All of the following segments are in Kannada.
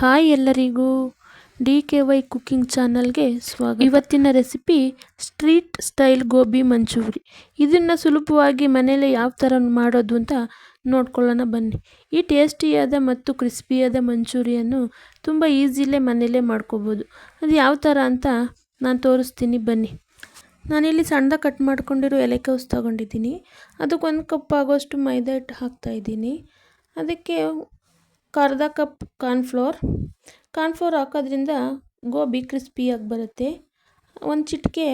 ಹಾಯ್ ಎಲ್ಲರಿಗೂ ಡಿ ಕೆ ವೈ ಕುಕ್ಕಿಂಗ್ ಚಾನಲ್ಗೆ ಸ್ವಾಗತ. ಇವತ್ತಿನ recipe street style gobi manchuri. ಇದನ್ನು ಸುಲಭವಾಗಿ ಮನೆಯಲ್ಲೇ ಯಾವ ಥರ ಮಾಡೋದು ಅಂತ ನೋಡ್ಕೊಳ್ಳೋಣ ಬನ್ನಿ. ಈ ಟೇಸ್ಟಿಯಾದ ಮತ್ತು ಕ್ರಿಸ್ಪಿಯಾದ ಮಂಚೂರಿಯನ್ನು ತುಂಬ ಈಸಿಲೇ ಮನೇಲೇ ಮಾಡ್ಕೋಬೋದು. ಅದು ಯಾವ ಥರ ಅಂತ ನಾನು ತೋರಿಸ್ತೀನಿ ಬನ್ನಿ. ನಾನಿಲ್ಲಿ ಸಣ್ಣದಾಗಿ ಕಟ್ ಮಾಡ್ಕೊಂಡಿರೋ ಕೌಸ್ ತೊಗೊಂಡಿದ್ದೀನಿ. ಅದಕ್ಕೆ ಒಂದು ಕಪ್ ಆಗೋಷ್ಟು ಮೈದಾ ಹಿಟ್ಟು ಹಾಕ್ತಾಯಿದ್ದೀನಿ ಅದಕ್ಕೆ ಅರ್ಧ ಕಪ್ ಕಾರ್ನ್ಫ್ಲೋರ್. ಕಾರ್ನ್ಫ್ಲೋರ್ ಹಾಕೋದ್ರಿಂದ ಗೋಬಿ ಕ್ರಿಸ್ಪಿಯಾಗಿ ಬರುತ್ತೆ. ಒಂದು ಚಿಟಿಕೆ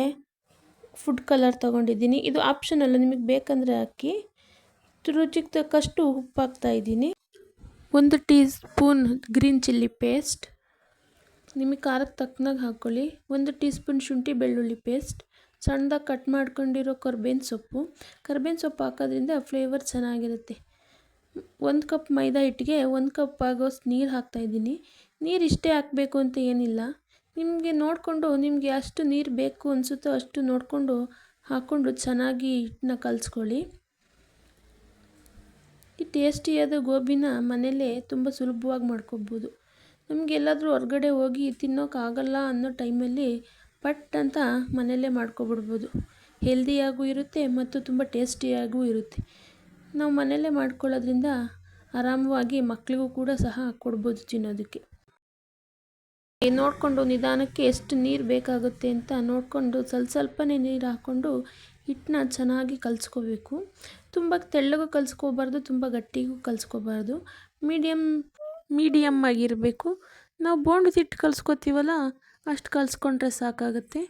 ಫುಡ್ ಕಲರ್ ತೊಗೊಂಡಿದ್ದೀನಿ. ಇದು ಆಪ್ಷನಲ್ಲ ನಿಮಗೆ ಬೇಕಂದರೆ ಹಾಕಿ. ರುಚಿಗೆ ತಕ್ಕಷ್ಟು ಉಪ್ಪು ಹಾಕ್ತಾಯಿದ್ದೀನಿ ಒಂದು teaspoon green chilli paste. ನಿಮಗೆ ಖಾರಕ್ಕೆ ತಕ್ಕನಾಗ ಹಾಕ್ಕೊಳ್ಳಿ ಒಂದು ಟೀ ಸ್ಪೂನ್ ಶುಂಠಿ ಬೆಳ್ಳುಳ್ಳಿ ಪೇಸ್ಟ್. ಸಣ್ಣದಾಗಿ ಕಟ್ ಮಾಡ್ಕೊಂಡಿರೋ ಕರ್ಬೇವಿನ ಸೊಪ್ಪು. ಕರ್ಬೇವಿನ ಸೊಪ್ಪು ಹಾಕೋದ್ರಿಂದ ಫ್ಲೇವರ್ ಚೆನ್ನಾಗಿರುತ್ತೆ. ಒಂದು ಕಪ್ ಮೈದಾ ಹಿಟ್ಟಿಗೆ ಒಂದು ಕಪ್ ಆಗೋಷ್ಟು ನೀರು ಹಾಕ್ತಾಯಿದ್ದೀನಿ ನೀರು ಇಷ್ಟೇ ಹಾಕಬೇಕು ಅಂತ ಏನಿಲ್ಲ. ನಿಮಗೆ ನೋಡಿಕೊಂಡು ನಿಮಗೆ ಅಷ್ಟು ನೀರು ಬೇಕು ಅನಿಸುತ್ತೋ ಅಷ್ಟು ನೋಡಿಕೊಂಡು ಹಾಕ್ಕೊಂಡು ಚೆನ್ನಾಗಿ ಹಿಟ್ಟನ್ನ ಕಲಿಸ್ಕೊಳ್ಳಿ. ಈ ಟೇಸ್ಟಿಯಾದ ಗೋಬಿನ ಮನೆಯಲ್ಲೇ ತುಂಬ ಸುಲಭವಾಗಿ ಮಾಡ್ಕೊಬೋದು. ನಮಗೆಲ್ಲಾದರೂ ಹೊರಗಡೆ ಹೋಗಿ ತಿನ್ನೋಕ್ಕಾಗಲ್ಲ ಅನ್ನೋ ಟೈಮಲ್ಲಿ ಪಟ್ ಅಂತ ಮನೆಯಲ್ಲೇ ಮಾಡ್ಕೊಬಿಡ್ಬೋದು. ಹೆಲ್ದಿಯಾಗೂ ಇರುತ್ತೆ ಮತ್ತು ತುಂಬ ಟೇಸ್ಟಿಯಾಗೂ ಇರುತ್ತೆ. ನಾವು ಮನೆಯಲ್ಲೇ ಮಾಡ್ಕೊಳ್ಳೋದ್ರಿಂದ ಆರಾಮವಾಗಿ ಮಕ್ಕಳಿಗೂ ಕೂಡ ಸಹ ಕೊಡ್ಬೋದು ತಿನ್ನೋದಕ್ಕೆ. ನೋಡಿಕೊಂಡು ನಿಧಾನಕ್ಕೆ ಎಷ್ಟು ನೀರು ಬೇಕಾಗುತ್ತೆ ಅಂತ ನೋಡಿಕೊಂಡು ಸ್ವಲ್ಪ ಸ್ವಲ್ಪನೇ ನೀರು ಹಾಕ್ಕೊಂಡು ಹಿಟ್ಟನ್ನ ಚೆನ್ನಾಗಿ ಕಲಿಸ್ಕೋಬೇಕು. ತುಂಬ ತೆಳ್ಳಗೂ ಕಲಿಸ್ಕೋಬಾರ್ದು, ತುಂಬ ಗಟ್ಟಿಗೂ ಕಲಿಸ್ಕೋಬಾರ್ದು. ಮೀಡಿಯಮ್ ಮೀಡಿಯಮ್ ಆಗಿರಬೇಕು. ನಾವು ಬೋಂಡು ಹಿಟ್ಟು ಕಲಿಸ್ಕೋತೀವಲ್ಲ, ಅಷ್ಟು ಕಲಿಸ್ಕೊಂಡ್ರೆ ಸಾಕಾಗುತ್ತೆ.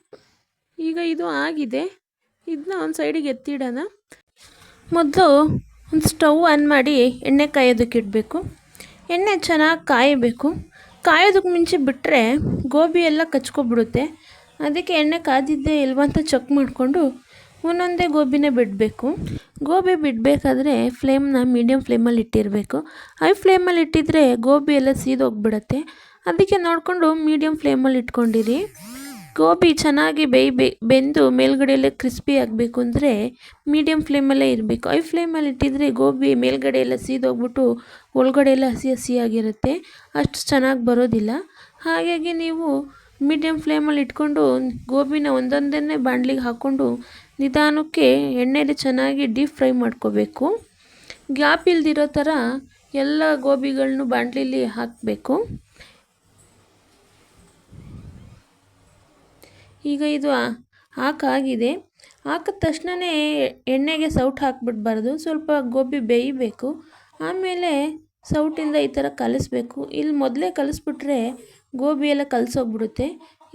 ಈಗ ಇದು ಆಗಿದೆ. ಇದನ್ನ ಒಂದು ಸೈಡಿಗೆ ಎತ್ತಿಡೋಣ. ಮೊದಲು ಒಂದು ಸ್ಟವ್ ಆನ್ ಮಾಡಿ ಎಣ್ಣೆ ಕಾಯೋದಕ್ಕೆ ಇಡಬೇಕು. ಎಣ್ಣೆ ಚೆನ್ನಾಗಿ ಕಾಯಬೇಕು. ಕಾಯೋದಕ್ಕೆ ಮುಂಚೆ ಬಿಟ್ಟರೆ ಗೋಬಿ ಎಲ್ಲ ಕಚ್ಕೊಬಿಡುತ್ತೆ. ಅದಕ್ಕೆ ಎಣ್ಣೆ ಕಾದಿದ್ದೆ ಇಲ್ವ ಅಂತ ಚೆಕ್ ಮಾಡಿಕೊಂಡು ಒಂದೊಂದೇ ಗೋಬಿನೇ ಬಿಡಬೇಕು. ಗೋಬಿ ಬಿಡಬೇಕಾದ್ರೆ ಫ್ಲೇಮ್ನ ಮೀಡಿಯಮ್ ಫ್ಲೇಮಲ್ಲಿ ಇಟ್ಟಿರಬೇಕು. ಹೈ ಫ್ಲೇಮಲ್ಲಿ ಇಟ್ಟಿದ್ರೆ ಗೋಬಿ ಎಲ್ಲ ಸೀದೋಗ್ಬಿಡತ್ತೆ. ಅದಕ್ಕೆ ನೋಡಿಕೊಂಡು ಮೀಡಿಯಮ್ ಫ್ಲೇಮಲ್ಲಿ ಇಟ್ಕೊಂಡಿರಿ. ಗೋಬಿ ಚೆನ್ನಾಗಿ ಬೇಯ್ ಬೇ ಬೆಂದು ಮೇಲ್ಗಡೆಯಲ್ಲೇ ಕ್ರಿಸ್ಪಿ ಆಗಬೇಕು ಅಂದರೆ ಮೀಡಿಯಮ್ ಫ್ಲೇಮಲ್ಲೇ ಇರಬೇಕು. ಐ ಫ್ಲೇಮಲ್ಲಿ ಇಟ್ಟಿದ್ರೆ ಗೋಬಿ ಮೇಲ್ಗಡೆ ಎಲ್ಲ ಸೀದೋಗ್ಬಿಟ್ಟು ಒಳಗಡೆ ಎಲ್ಲ ಹಸಿ ಹಸಿಯಾಗಿರುತ್ತೆ. ಅಷ್ಟು ಚೆನ್ನಾಗಿ ಬರೋದಿಲ್ಲ. ಹಾಗಾಗಿ ನೀವು ಮೀಡಿಯಮ್ ಫ್ಲೇಮಲ್ಲಿ ಇಟ್ಕೊಂಡು ಗೋಬಿನ ಒಂದೊಂದನ್ನೇ ಬಾಣಲಿಗೆ ಹಾಕ್ಕೊಂಡು ನಿಧಾನಕ್ಕೆ ಎಣ್ಣೆಲಿ ಚೆನ್ನಾಗಿ ಡೀಪ್ ಫ್ರೈ ಮಾಡ್ಕೋಬೇಕು. ಗ್ಯಾಪ್ ಇಲ್ದಿರೋ ಥರ ಎಲ್ಲ ಗೋಬಿಗಳನ್ನು ಬಾಣಲೀಲಿ ಹಾಕಬೇಕು. ಈಗ ಇದು ಹಾಕಾಗಿದೆ ಹಾಕಿದ ತಕ್ಷಣವೇ ಎಣ್ಣೆಗೆ ಸೌಟು ಹಾಕ್ಬಿಡ್ಬಾರ್ದು. ಸ್ವಲ್ಪ ಗೋಬಿ ಬೇಯಬೇಕು. ಆಮೇಲೆ ಸೌಟಿಂದ ಈ ಥರ ಕಲಿಸ್ಬೇಕು. ಇಲ್ಲಿ ಮೊದಲೇ ಕಲಿಸ್ಬಿಟ್ರೆ ಗೋಬಿ ಎಲ್ಲ ಕಲಸೋಗ್ಬಿಡುತ್ತೆ.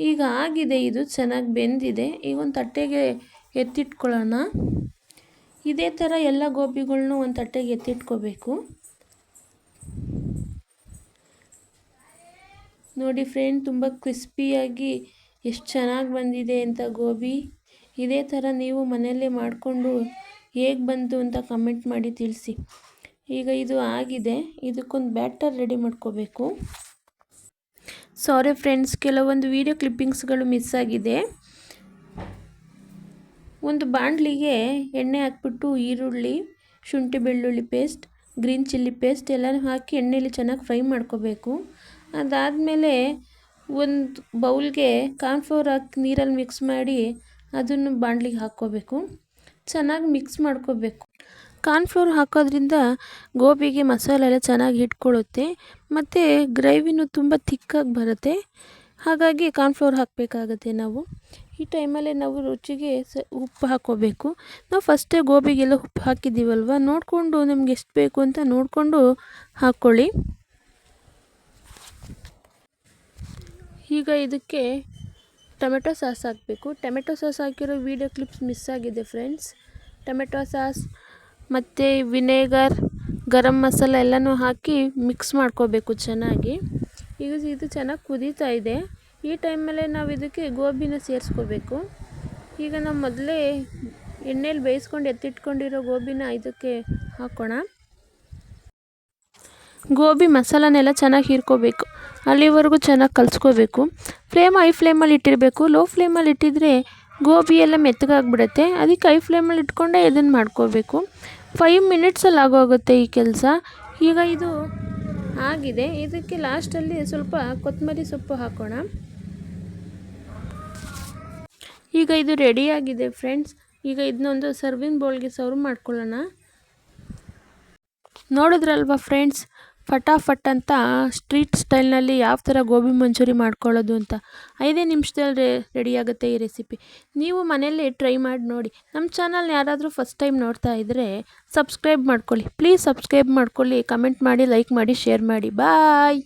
ಈಗ ಆಗಿದೆ ಇದು, ಚೆನ್ನಾಗಿ ಬೆಂದಿದೆ. ಈಗ ಒಂದು ತಟ್ಟೆಗೆ ಎತ್ತಿಟ್ಕೊಳ್ಳೋಣ. ಇದೇ ಥರ ಎಲ್ಲ ಗೋಬಿಗಳ್ನೂ ಒಂದು ತಟ್ಟೆಗೆ ಎತ್ತಿಟ್ಕೋಬೇಕು. ನೋಡಿ ಫ್ರೆಂಡ್, ತುಂಬ ಕ್ರಿಸ್ಪಿಯಾಗಿ ಎಷ್ಟು ಚೆನ್ನಾಗಿ ಬಂದಿದೆ ಅಂತ ಗೋಬಿ. ಇದೇ ಥರ ನೀವು ಮನೆಯಲ್ಲೇ ಮಾಡಿಕೊಂಡು ಹೇಗೆ ಬಂತು ಅಂತ ಕಮೆಂಟ್ ಮಾಡಿ ತಿಳಿಸಿ. ಈಗ ಇದು ಆಗಿದೆ. ಇದಕ್ಕೊಂದು ಬ್ಯಾಟರ್ ರೆಡಿ ಮಾಡ್ಕೋಬೇಕು. ಸಾರಿ ಫ್ರೆಂಡ್ಸ್ ಕೆಲವೊಂದು ವಿಡಿಯೋ ಕ್ಲಿಪ್ಪಿಂಗ್ಸ್ಗಳು ಮಿಸ್ ಆಗಿದೆ. ಒಂದು ಬಾಣಲಿಗೆ ಎಣ್ಣೆ ಹಾಕ್ಬಿಟ್ಟು ಈರುಳ್ಳಿ, ಶುಂಠಿ ಬೆಳ್ಳುಳ್ಳಿ ಪೇಸ್ಟ್ ಗ್ರೀನ್ ಚಿಲ್ಲಿ ಪೇಸ್ಟ್ ಎಲ್ಲನೂ ಹಾಕಿ ಎಣ್ಣೆಯಲ್ಲಿ ಚೆನ್ನಾಗಿ ಫ್ರೈ ಮಾಡ್ಕೋಬೇಕು. ಅದಾದಮೇಲೆ ಒಂದು ಬೌಲ್ಗೆ ಕಾರ್ನ್ಫ್ಲೋರ್ ಹಾಕಿ ನೀರಲ್ಲಿ ಮಿಕ್ಸ್ ಮಾಡಿ ಅದನ್ನು ಬಾಣಲಿಗೆ ಹಾಕ್ಕೋಬೇಕು. ಚೆನ್ನಾಗಿ ಮಿಕ್ಸ್ ಮಾಡ್ಕೋಬೇಕು. ಕಾರ್ನ್ಫ್ಲೋರ್ ಹಾಕೋದ್ರಿಂದ ಗೋಬಿಗೆ ಮಸಾಲೆ ಎಲ್ಲ ಚೆನ್ನಾಗಿ ಹಿಡ್ಕೊಳ್ಳುತ್ತೆ ಮತ್ತು ಗ್ರೇವಿನೂ ತುಂಬ ತಿಕ್ಕಾಗಿ ಬರುತ್ತೆ. ಹಾಗಾಗಿ ಕಾರ್ನ್ಫ್ಲೋರ್ ಹಾಕಬೇಕಾಗತ್ತೆ ನಾವು. ಈ ಟೈಮಲ್ಲೇ ನಾವು ರುಚಿಗೆ ಸ, ಉಪ್ಪು ಹಾಕ್ಕೋಬೇಕು. ನಾವು ಫಸ್ಟೇ ಗೋಬಿಗೆಲ್ಲ ಉಪ್ಪು ಹಾಕಿದ್ದೀವಲ್ವ? ನೋಡಿಕೊಂಡು ನಮ್ಗೆ ಎಷ್ಟು ಬೇಕು ಅಂತ ನೋಡಿಕೊಂಡು ಹಾಕ್ಕೊಳ್ಳಿ. ಈಗ ಇದಕ್ಕೆ ಟೊಮೆಟೊ ಸಾಸ್ ಹಾಕಬೇಕು. ಟೊಮೆಟೊ ಸಾಸ್ ಹಾಕಿರೋ ವೀಡಿಯೋ ಕ್ಲಿಪ್ಸ್ ಮಿಸ್ ಆಗಿದೆ ಫ್ರೆಂಡ್ಸ್ ಟೊಮೆಟೊ ಸಾಸ್ ಮತ್ತು ವಿನೇಗರ್, ಗರಂ ಮಸಾಲ ಎಲ್ಲನೂ ಹಾಕಿ ಮಿಕ್ಸ್ ಮಾಡ್ಕೋಬೇಕು ಚೆನ್ನಾಗಿ. ಈಗ ಇದು ಚೆನ್ನಾಗಿ ಕುದೀತಾ ಇದೆ. ಈ ಟೈಮಲ್ಲೇ ನಾವು ಇದಕ್ಕೆ ಗೋಬಿನ ಸೇರಿಸ್ಕೋಬೇಕು. ಈಗ ನಾವು ಮೊದಲೇ ಎಣ್ಣೆಲಿ ಬೇಯಿಸ್ಕೊಂಡು ಎತ್ತಿಟ್ಕೊಂಡಿರೋ ಗೋಬಿನ ಇದಕ್ಕೆ ಹಾಕೋಣ. ಗೋಬಿ ಮಸಾಲನೆಲ್ಲ ಚೆನ್ನಾಗಿ ಹೀರ್ಕೋಬೇಕು. ಅಲ್ಲಿವರೆಗೂ ಚೆನ್ನಾಗಿ ಕಲಿಸ್ಕೋಬೇಕು. ಫ್ಲೇಮ್ ಐ ಫ್ಲೇಮಲ್ಲಿ ಇಟ್ಟಿರಬೇಕು. ಲೋ ಫ್ಲೇಮಲ್ಲಿ ಇಟ್ಟಿದ್ರೆ ಗೋಬಿ ಎಲ್ಲ ಮೆತ್ತಗಾಗ್ಬಿಡುತ್ತೆ. ಅದಕ್ಕೆ ಐ ಫ್ಲೇಮಲ್ಲಿ ಇಟ್ಕೊಂಡೇ ಇದನ್ನು ಮಾಡ್ಕೋಬೇಕು. ಫೈವ್ ಮಿನಿಟ್ಸಲ್ಲಿ ಆಗೋಗುತ್ತೆ ಈ ಕೆಲಸ. ಈಗ ಇದು ಆಗಿದೆ. ಇದಕ್ಕೆ ಲಾಸ್ಟಲ್ಲಿ ಸ್ವಲ್ಪ ಕೊತ್ತಂಬರಿ ಸೊಪ್ಪು ಹಾಕೋಣ. ಈಗ ಇದು ರೆಡಿಯಾಗಿದೆ ಫ್ರೆಂಡ್ಸ್ ಈಗ ಇದನ್ನೊಂದು ಸರ್ವಿಂಗ್ ಬೌಲ್ಗೆ ಸರ್ವ್ ಮಾಡ್ಕೊಳ್ಳೋಣ. ನೋಡಿದ್ರಲ್ವ ಫ್ರೆಂಡ್ಸ್ ಫಟಾಫಟ್ ಅಂತ ಸ್ಟ್ರೀಟ್ ಸ್ಟೈಲ್ನಲ್ಲಿ ಯಾವ ಥರ ಗೋಬಿ ಮಂಚೂರಿ ಮಾಡ್ಕೊಳ್ಳೋದು ಅಂತ ಐದೇ ನಿಮಿಷದಲ್ಲಿ ರೆ ರೆಡಿಯಾಗುತ್ತೆ ಈ ರೆಸಿಪಿ ನೀವು ಮನೆಯಲ್ಲೇ ಟ್ರೈ ಮಾಡಿ ನೋಡಿ. ನಮ್ಮ ಚಾನಲ್ ಯಾರಾದರೂ ಫಸ್ಟ್ ಟೈಮ್ ನೋಡ್ತಾ ಇದ್ದರೆ ಸಬ್ಸ್ಕ್ರೈಬ್ ಮಾಡ್ಕೊಳ್ಳಿ. ಪ್ಲೀಸ್ ಸಬ್ಸ್ಕ್ರೈಬ್ ಮಾಡ್ಕೊಳ್ಳಿ ಕಮೆಂಟ್ ಮಾಡಿ ಲೈಕ್ ಮಾಡಿ ಶೇರ್ ಮಾಡಿ. ಬಾಯ್